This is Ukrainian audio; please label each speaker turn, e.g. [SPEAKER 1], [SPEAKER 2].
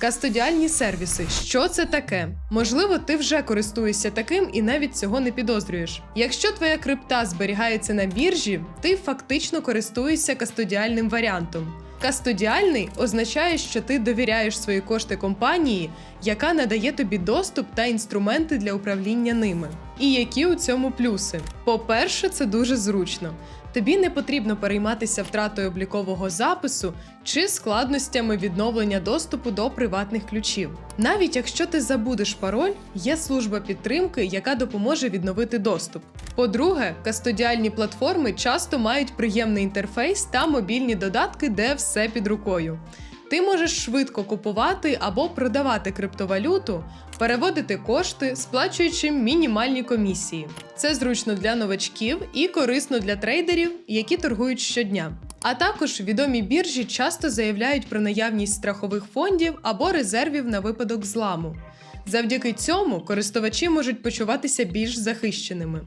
[SPEAKER 1] Кастодіальні сервіси. Що це таке? Можливо, ти вже користуєшся таким і навіть цього не підозрюєш. Якщо твоя крипта зберігається на біржі, ти фактично користуєшся кастодіальним варіантом. Кастодіальний означає, що ти довіряєш свої кошти компанії, яка надає тобі доступ та інструменти для управління ними. І які у цьому плюси? По-перше, це дуже зручно. Тобі не потрібно перейматися втратою облікового запису чи складностями відновлення доступу до приватних ключів. Навіть якщо ти забудеш пароль, є служба підтримки, яка допоможе відновити доступ. По-друге, кастодіальні платформи часто мають приємний інтерфейс та мобільні додатки, де все під рукою. Ти можеш швидко купувати або продавати криптовалюту, переводити кошти, сплачуючи мінімальні комісії. Це зручно для новачків і корисно для трейдерів, які торгують щодня. А також відомі біржі часто заявляють про наявність страхових фондів або резервів на випадок зламу. Завдяки цьому користувачі можуть почуватися більш захищеними.